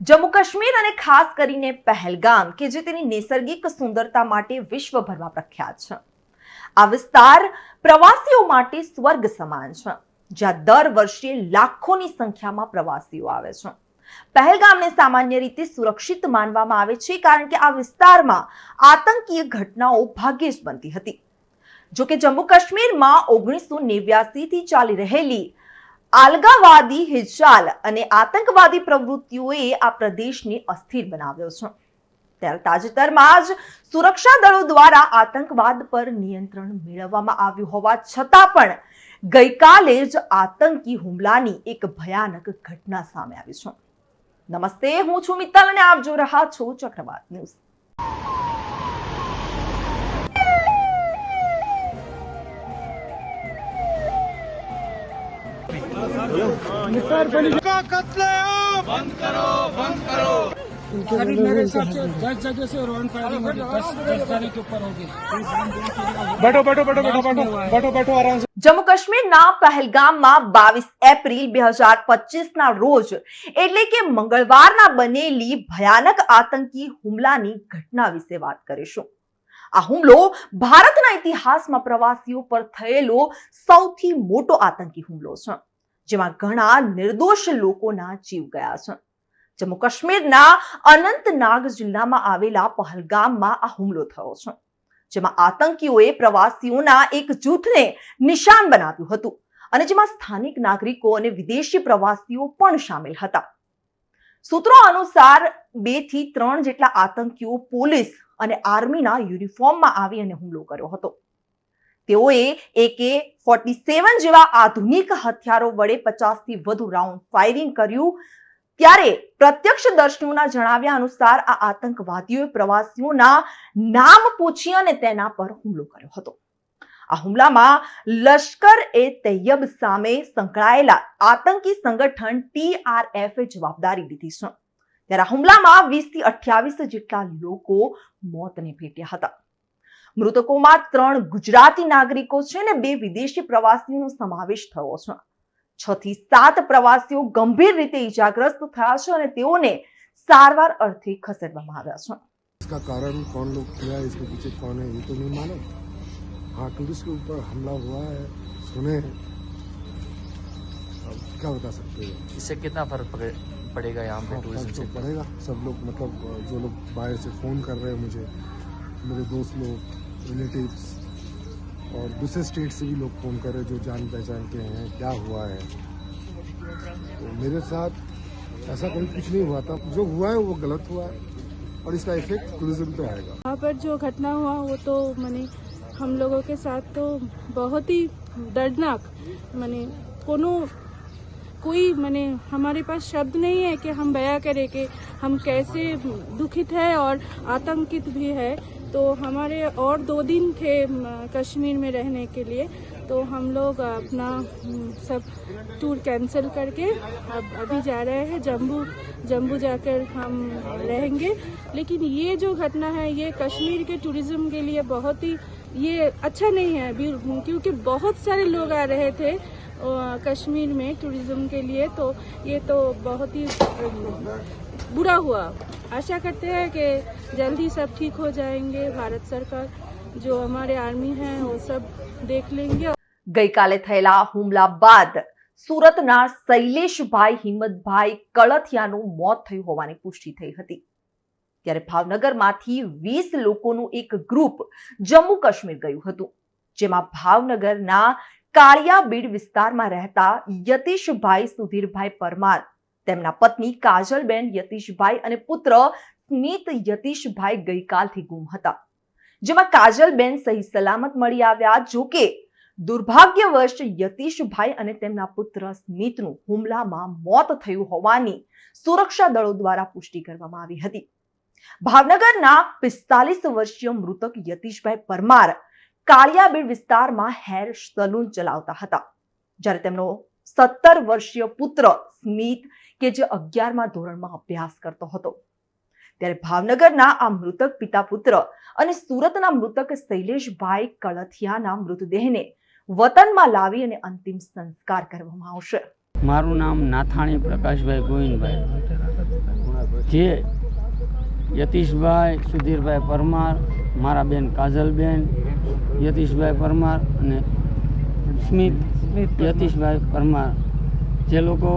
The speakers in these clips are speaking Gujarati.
જમ્મુ કાશ્મીર અને ખાસ કરીને પહેલગામ, કે જે તેની નૈસર્ગિક સુંદરતા માટે વિશ્વભરમાં પ્રખ્યાત છે. આ વિસ્તાર પ્રવાસીઓ માટે સ્વર્ગ સમાન છે, જ્યાં દર વર્ષે લાખોની સંખ્યામાં પ્રવાસીઓ આવે છે. પહેલગામને સામાન્ય રીતે સુરક્ષિત માનવામાં આવે છે, કારણ કે આ વિસ્તારમાં આતંકીય ઘટનાઓ ભાગ્યે જ બનતી હતી. જો કે જમ્મુ કાશ્મીરમાં ઓગણીસો નેવ્યાસી થી ચાલી રહેલી આલગાવાદી હિજાલ અને આતંકવાદી પ્રવૃત્તિઓએ આ પ્રદેશને અસ્થિર બનાવ્યો છે. ત્યારે તાજેતરમાં જ સુરક્ષા દળો દ્વારા આતંકવાદ પર નિયંત્રણ મેળવવામાં આવ્યું હોવા છતાં પણ ગઈકાલે જ આતંકી હુમલાની એક ભયાનક ઘટના સામે આવી છે. નમસ્તે, હું છું મિત્તલ અને આપ જો રહ્યા છો ચક્રવાત ન્યૂઝ. बैठो बैठो बैठो बैठो बैठो बैठो बैठो आराम से જમ્મુ કાશ્મીરના પહેલગામમાં બાવીસ એપ્રિલ બે હજાર પચીસના રોજ એટલે કે મંગળવારના બનેલી ભયાનક આતંકી હુમલાની ઘટના વિશે વાત કરીશું આ હુમલો ભારતના ઇતિહાસમાં પ્રવાસીઓ પર થયેલો સૌથી મોટો આતંકી હુમલો છે જેમાં ઘણા નિર્દોષ લોકોના જીવ ગયા છે. જમ્મુ કાશ્મીરના અનંતનાગ જિલ્લામાં આવેલા પહલગામમાં આ હુમલો થયો છે. જેમાં આતંકીઓએ પ્રવાસીઓના એક જૂથને નિશાન બનાવ્યું હતું અને જેમાં સ્થાનિક નાગરિકો અને વિદેશી પ્રવાસીઓ પણ સામેલ હતા. સૂત્રો અનુસાર બેથી ત્રણ જેટલા આતંકીઓ પોલીસ અને આર્મીના યુનિફોર્મમાં આવી અને હુમલો કર્યો હતો. તેઓએ એકે ફોર્ટી સેવન જેવા આધુનિક હથિયારો વડે પચાસથી વધુ રાઉન્ડ ફાયરિંગ કર્યું. ત્યારે પ્રત્યક્ષદર્શીઓના જણાવ્યા અનુસાર આ આતંકવાદીઓએ પ્રવાસીઓના નામ પૂછી અને તેના પર હુમલો કર્યો હતો. આ હુમલામાં લશ્કર એ તૈયબ સામે સંકળાયેલા આતંકી સંગઠન ટીઆરએફે જવાબદારી લીધી છે. ત્યારે હુમલામાં વીસથી અઠ્યાવીસ જેટલા લોકો મોતને ભેટ્યા હતા. મૃતકોમાં ત્રણ ગુજરાતી નાગરિકો છે અને બે વિદેશી પ્રવાસીઓનો સમાવેશ થયો છે છ થી સાત પ્રવાસીઓ ગંભીર રીતે ઈજાગ્રસ્ત થયા છે અને તેઓને સારવાર અર્થે ખસેડવામાં આવ્યા છે इसका कारण कौन लोग किया इसके पीछे कौन है ये तो नहीं मालूम हाँ टूरिस्ट के ऊपर हमला हुआ है सुने हैं अब क्या बता सकते हैं इससे कितना फर्क पड़े- पड़ेगा यहाँ पे हाँ, टूरिज्म फर्क तो से पड़ेगा सब लोग मतलब जो लोग बाहर से फ़ोन कर रहे हैं मुझे मेरे दोस्त लोग रिलेटिव्स और दूसरे स्टेट से भी लोग फ़ोन कर रहे जो जान पहचान के हैं, क्या हुआ है। तो मेरे साथ ऐसा कभी कुछ नहीं हुआ था। जो हुआ है, वो गलत हुआ है और इसका इफ़ेक्ट टूरिज़्म पे आएगा। वहाँ पर जो घटना हुआ, वो तो मैंने हम लोगों के साथ तो बहुत ही दर्दनाक। मैंने कोनो, कोई मैंने हमारे पास शब्द नहीं है कि हम बया करें कि हम कैसे दुखित है और आतंकित भी है। तो हमारे और दो दिन थे कश्मीर में रहने के लिए। तो हम लोग अपना सब टूर कैंसिल करके अब अभी जा रहे हैं। जम्मू जम्मू जाकर हम रहेंगे। लेकिन ये जो घटना है, ये कश्मीर के टूरिज़्म के लिए बहुत ही, ये अच्छा नहीं है अभी, क्योंकि बहुत सारे लोग आ रहे थे कश्मीर में टूरिज़्म के लिए। तो ये तो बहुत ही बुरा हुआ। आशा करते हैं कि जल्दी सब ठीक हो जाएंगे भारत सरकार जो हमारे आर्मी हैं वो सब देख लेंगे ગઈકાલે થયેલા હુમલા બાદ સુરતના શૈલેષભાઈ હિંમતભાઈ કળથિયાનું મોત થયું હોવાની પુષ્ટિ થઈ હતી ત્યારે ભાવનગરમાંથી વીસ લોકોનું એક ગ્રુપ જમ્મુ કાશ્મીર ગયું હતું જેમાં ભાવનગરના કાળિયાબીડ વિસ્તારમાં રહેતા યતીશભાઈ સુધીરભાઈ પરમાર તેમના પત્ની કાજલબેન યતીશભાઈ અને પુત્ર સ્મિત યતીશભાઈ ગઈકાલથી ગુમ હતા. જેમાં કાજલબેન સહી સલામત મળી આવ્યા જોકે દુર્ભાગ્યવશ યતીશભાઈ અને તેમના પુત્ર સ્મિતનું હુમલામાં મોત થયું હોવાની સુરક્ષા દળો દ્વારા પુષ્ટિ કરવામાં આવી હતી. ભાવનગરના પિસ્તાલીસ વર્ષીય મૃતક યતીશભાઈ પરમાર કાળિયાબીડ વિસ્તારમાં હેર સલૂન ચલાવતા હતા. જ્યારે તેમનો સત્તર વર્ષીય પુત્ર સ્મિત કે જે અગિયારમા ધોરણમાં અભ્યાસ કરતો હતો. ત્યારે ભાવનગરના આ મૃતક પિતા પુત્ર અને સુરતના મૃતક શૈલેષભાઈ કળથિયાના મૃતદેહને વતનમાં લાવી અને અંતિમ સંસ્કાર કરવામાં આવશે. મારું નામ નાથાણી પ્રકાશભાઈ ગોવિંદભાઈ. જે યતીશભાઈ સુધીરભાઈ પરમાર મારા બેન કાજલબેન યતીશભાઈ પરમાર અને સ્મિત યતીશભાઈ પરમાર. જે લોકો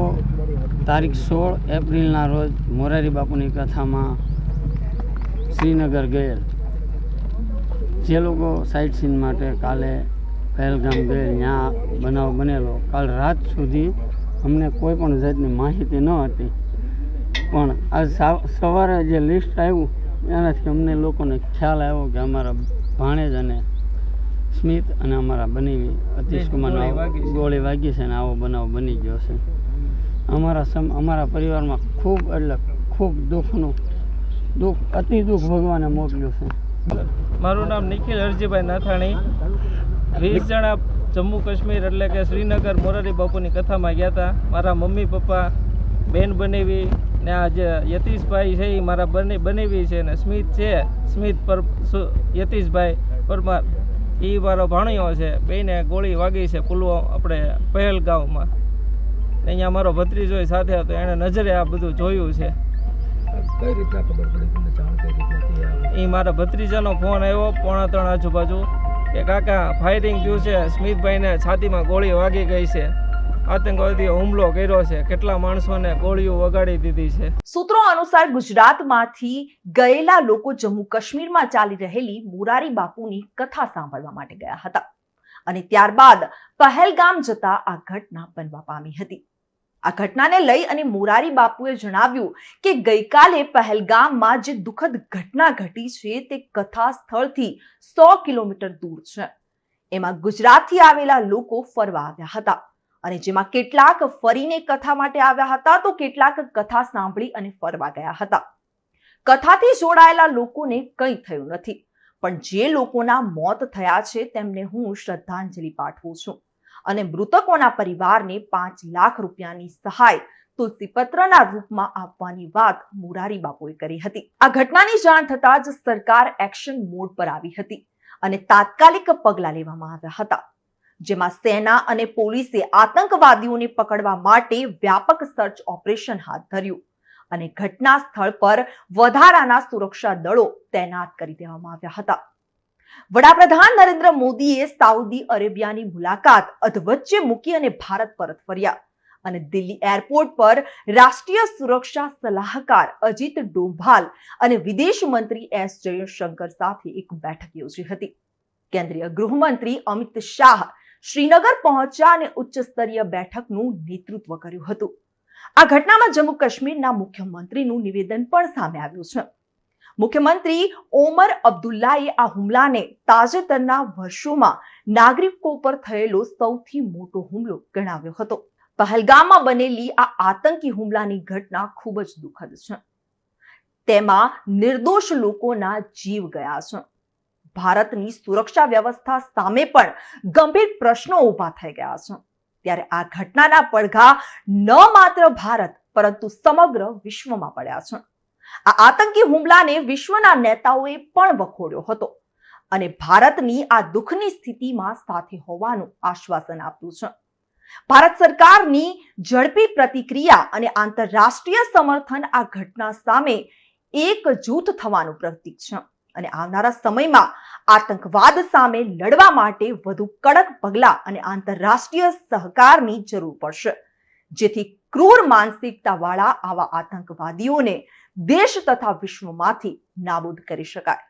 તારીખ સોળ એપ્રિલના રોજ મોરારી બાપુની કથામાં શ્રીનગર ગયેલ. જે લોકો સાઇટ સીન માટે કાલે પહેલગામ ગયેલ ત્યાં બનાવ બનેલો. કાલ રાત સુધી અમને કોઈ પણ જાતની માહિતી ન હતી. પણ આ સવારે જે લિસ્ટ આવ્યું એનાથી અમને લોકોને ખ્યાલ આવ્યો કે અમારા ભાણેજ અને સ્મિત અને અમારા બની અતિશ કુમારનો ગોળી વાગી છે અને આવો બનાવ બની ગયો છે. અમારા સમ, અમારા પરિવારમાં ખૂબ, એટલે ખૂબ દુઃખનું, દુઃખ, અતિ દુઃખ ભગવાને મોકલ્યું છે. મારું નામ નિખિલ હરજીભાઈ નાથાણી. વીસ જણા જમ્મુ કાશ્મીર એટલે કે શ્રીનગર મોરારી બાપુની કથામાં ગયા હતા. મારા મમ્મી, પપ્પા, બેન બનેવી ને આ જે યતીશભાઈ છે એ મારા બને, બનેવી છે ને સ્મિત છે, સ્મિત પર યતીશભાઈ પરમાર એ મારો ભાણિયો છે. બેને ગોળી વાગી છે પુલવા, આપણે પહેલગાંવમાં અહીંયા મારો ભત્રીજો સાથે હતો એણે નજરે આ બધું જોયું છે. કઈ રીતના ખબર પડી તમને? જાણ કઈ રીતના એ મારા ભત્રીજાનો ફોન આવ્યો પોણા ત્રણ આજુબાજુ કે કાકા ફાયરિંગ થયું છે સ્મિતભાઈને છાતીમાં ગોળી વાગી ગઈ છે. આતંકવાદીઓ હુમલો કર્યો છે કેટલા માણસોને ગોળીઓ વગાડી દીધી છે. સૂત્રો અનુસાર ગુજરાતમાંથી ગયેલા લોકો જમ્મુ કાશ્મીરમાં ચાલી રહેલી મોરારી બાપુની કથા સાંભળવા માટે ગયા હતા. અને ત્યારબાદ પહેલગામ જતા આ ઘટના બનવા પામી હતી. આ ઘટનાને લઈ અને મોરારી બાપુએ જણાવ્યું કે ગઈકાલે પહેલગામમાં જે દુઃખદ ઘટના ઘટી છે તે કથા સ્થળથી સો કિલોમીટર દૂર છે. એમાં ગુજરાતથી આવેલા લોકો ફરવા આવ્યા હતા અને જેમાં કેટલાક ફરીને કથા માટે આવ્યા હતા તો કેટલાક કથા સાંભળી અને ફરવા ગયા હતા. કથાથી જોડાયેલા લોકોને કંઈ થયું નથી, પણ જે લોકોના મોત થયા છે તેમને હું શ્રદ્ધાંજલિ પાઠવું છું. અને મૃતકોના પરિવારને પાંચ લાખ રૂપિયાની સહાય તુલસીપત્રના રૂપમાં આપવાની વાત મોરારી બાપુએ કરી હતી. આ ઘટનાની જાણ થતાં જ સરકાર એક્શન મોડ પર આવી હતી અને તાત્કાલિક પગલાં લેવામાં આવ્યા હતા. જેમાં સેના અને પોલીસે આતંકવાદીઓને પકડવા માટે વ્યાપક સર્ચ ઓપરેશન હાથ ધર્યું અને ઘટના સ્થળ પર વધારાના સુરક્ષા દળો તૈનાત કરી દેવામાં આવ્યા હતા. વડાપ્રધાન નરેન્દ્ર મોદીએ સાઉદી અરેબિયાની મુલાકાત અધવચ્ચે મૂકી અને ભારત પરત ફર્યા. અને દિલ્હી એરપોર્ટ પર રાષ્ટ્રીય સુરક્ષા સલાહકાર અજીત ડોભાલ અને વિદેશ મંત્રી એસ જયશંકર સાથે એક બેઠક યોજી હતી. કેન્દ્રીય ગૃહમંત્રી અમિત શાહ શ્રીનગર પહોંચ્યા અને ઉચ્ચ સ્તરીય બેઠકનું નેતૃત્વ કર્યું હતું. આ ઘટનામાં જમ્મુ કાશ્મીરના મુખ્યમંત્રીનું નિવેદન પણ સામે આવ્યું છે. મુખ્યમંત્રી ઓમર અબ્દુલ્લાએ આ હુમલાને તાજેતરના વર્ષોમાં નાગરિકો પર થયેલો સૌથી મોટો હુમલો ગણાવ્યો હતો. પહલગામમાં બનેલી આ આતંકી હુમલાની ઘટના ખૂબ જ દુઃખદ છે. તેમાં નિર્દોષ લોકોના જીવ ગયા છે. ભારતની સુરક્ષા વ્યવસ્થા સામે પણ ગંભીર પ્રશ્નો ઊભા થઈ ગયા છે. ત્યારે આ ઘટનાના પડઘા ન માત્ર ભારત, પરંતુ સમગ્ર વિશ્વમાં પડ્યા છે. આ આતંકી હુમલાને વિશ્વના નેતાઓએ પણ વખોડ્યો હતો અને ભારતની આ દુઃખની સ્થિતિમાં સાથે હોવાનું આશ્વાસન આપ્યું છે. ભારત સરકારની ઝડપી પ્રતિક્રિયા અને આંતરરાષ્ટ્રીય સમર્થન આ ઘટના સામે એક જૂથ થવાનું પ્રતીક છે અને આવનારા સમયમાં આતંકવાદ સામે લડવા માટે વધુ કડક પગલાં અને આંતરરાષ્ટ્રીય સહકારની જરૂર પડશે. જેથી ક્રૂર માનસિકતાવાળા આવા આતંકવાદીઓને દેશ તથા વિશ્વમાંથી નાબૂદ કરી શકાય.